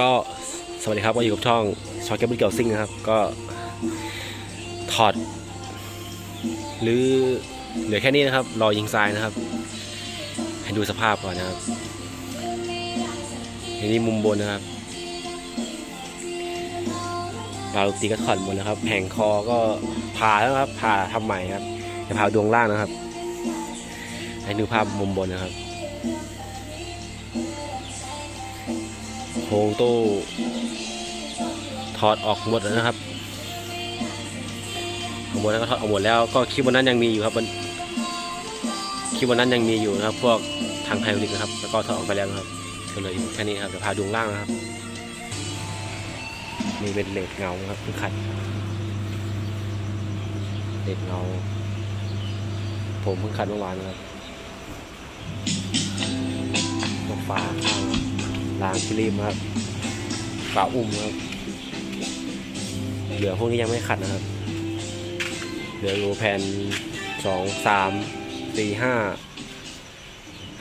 ก็สวัสดีครับมาอยู่กับช่องช็อตแกมเบิลเกี่ยวซิ่งนะครับ ก็ถอด หรือเหลือแค่นี้นะครับ รอยิงทรายนะครับ ให้ดูสภาพก่อนนะครับอันนี้มุมบนนะครับบาลูกตีก็ถอดหมดนะครับแผงคอก็ผ่าแล้วครับผ่าทำใหม่ครับจะผ่าดวงล่างนะครับ ให้ดูภาพมุมบนนะครับ โครงตู้ถอดออกหมดแล้วนะครับออกหมดแล้วก็ถอดออกหมดแล้วก็คลิปวันนั้นยังมีอยู่ครับมันคลิปวันนั้นยังมีอยู่นะครับ พวกทางไฮดรอลิกนะครับ แล้วก็ถอดออกไปแล้วนะครับก็เลยอยู่แค่นี้ครับเดี๋ยวพาดูล่างนะครับมีเป็นเลดเงาครับคือขัดเลดเงา ผมเพิ่งขัดเมื่อวานนะครับพวกฝาข้าง รางฟิลิปครับฝาอุ้มครับ เหลือพวกนี้ยังไม่ขัดนะครับ เหลืออยู่แผ่นสองสามสี่ห้า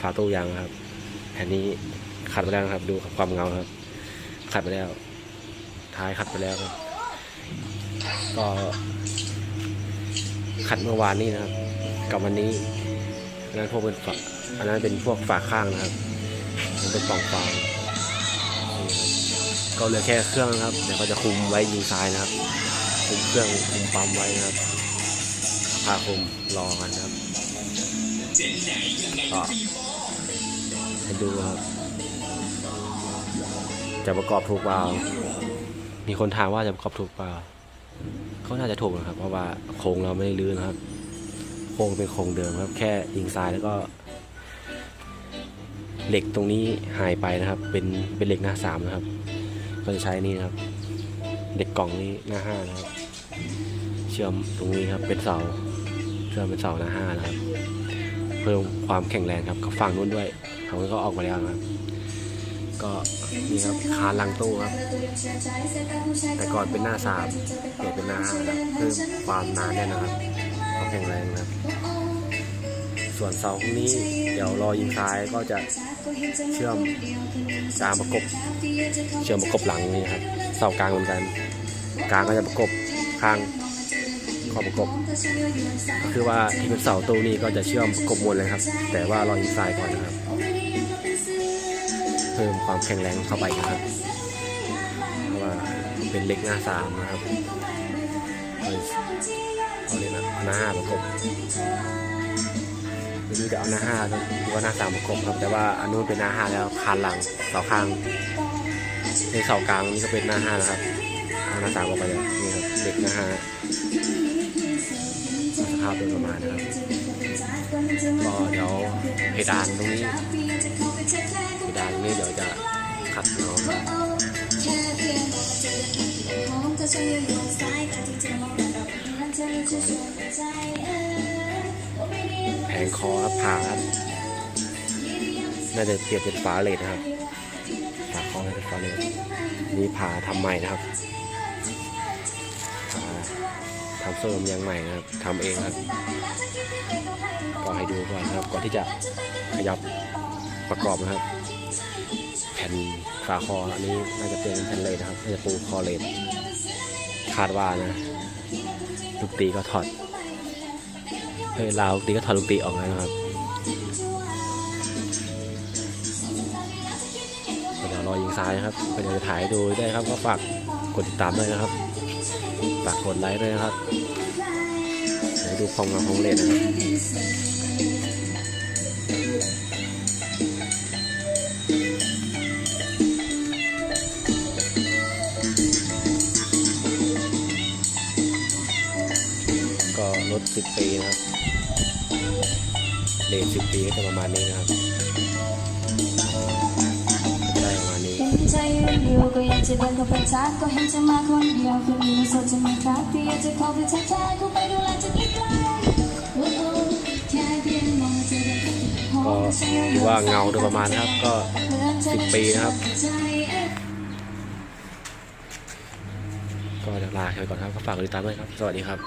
ฝาตู้ยางครับแผ่นนี้ขัดไปแล้วครับ ดูความเงาครับ ขัดไปแล้ว ท้ายขัดไปแล้วครับก็ขัดเมื่อวานนี้นะครับ กับวันนี้อันนั้นพวกเป็นฝาอันนั้นเป็นพวกฝาข้างนะครับ มันเป็นปองฟาง ก็เหลือแค่เครื่องนะครับ เดี๋ยวก็จะคุมไว้ยิงซ้ายนะครับ คุมเครื่องคุมปั๊มไว้นะครับพาคุมรอกันครับก็ให้ดูครับ จะประกอบถูกเปล่ามีคนถามว่าจะประกอบถูกเปล่าเขาน่าจะถูกนะครับ เพราะว่าโครงเราไม่ได้ลื้อนะครับ โครงเป็นโครงเดิมครับ แค่ยิงทรายแล้วก็ เหล็กตรงนี้หายไปนะครับ เป็นเป็นเหล็กหน้าสามนะครับ ก็จะใช้นี่นะครับเหล็กกล่องนี้หน้าห้านะครับ เชื่อมตรงนี้ครับเป็นเสาเชื่อมเป็นเสาหน้าห้านะครับ เพิ่มความแข็งแรงครับกับฝั่งนู้นด้วยฝั่งนู้นก็ออกมาแล้วนะครับ ก็นี่ครับคานลังตู้ครับ แต่ก่อนเป็นหน้าสามเปลี่ยนเป็นหน้าห้าเพิ่มความหนาแน่นนะครับความแข็งแรงนะครับ ส่วนเสาพวกนี้ เดี๋ยวรอยิงซ้ายก็จะเชื่อมกลางประกบ เชื่อมประกบหลังนี่ครับเสากลางเหมือนกันกลางก็จะประกบข้างขอบประกบก็คือว่าที่เป็นเสาตู้นี้ก็จะเชื่อมประกบหมดเลยครับ แต่ว่ารอยิงซ้ายก่อนนะครับ เพิ่มความแข็งแรงเข้าไปนะครับเพราะว่าเป็นเล็กหน้าสามนะครับเอาเลยนะหน้าห้าประกบ ไม่รู้จะเอาหน้าห้าหรือว่าหน้าสามประกบครับ แต่ว่าอันนู้นเป็นหน้าห้าแล้วคานหลังเสาข้างในเสากลางนี่ก็เป็นหน้าห้านะครับเอาหน้าสามออกไปเลยนี่ครับเหล็กหน้าห้าสภาพโดยประมาณนะครับก็เดี๋ยวเพดานตรงนี้เพดานนี้เดี๋ยวจะขัดเนาะ แผงคอครับผ่ารับน่าจะเปรียบเป็นฝาเลดนะครับฝาคอเป็นฝาเลดนี่ผ่าทำใหม่นะครับผาทำเสริมยางใหม่นะครับทำเองครับ ก็ให้ดูก่อนนะครับ ก่อนที่จะขยับประกอบนะครับแผ่นฝาคออันนี้น่าจะเป็นแผ่นเลดนะครับน่าจะปูคอเลดคาดว่านะลูกตีก็ถอด เฮ้ยลาวตีก็ถอดลูกตีออกแล้วนะครับเดี๋ยวรอยิงซ้ายนะครับเดี๋ยวจะถ่ายดูได้ครับก็ฝากกดติดตามด้วยนะครับ ฝากกดไลค์ด้วยนะครับเดี๋ยวดูความงามของเลนนะครับก็รถ10 ปีนะครับ เลน10ปีก็จะประมาณนี้นะครับก็จะได้ประมาณนี้เห็นใจอยู่ก็อยากจะเดินเข้าไปทักก็เห็นจะมาคนเดียวคนนี้สดจะมาครับที่อยากจะขอไปทักทายก็ไปดูแลจะใกล้ก็ถือว่าเงาโดยประมาณนะครับก็ 10 ปีนะครับ ก็เดี๋ยวลาไปก่อนครับก็ฝากกดติดตามด้วยครับ สวัสดีครับ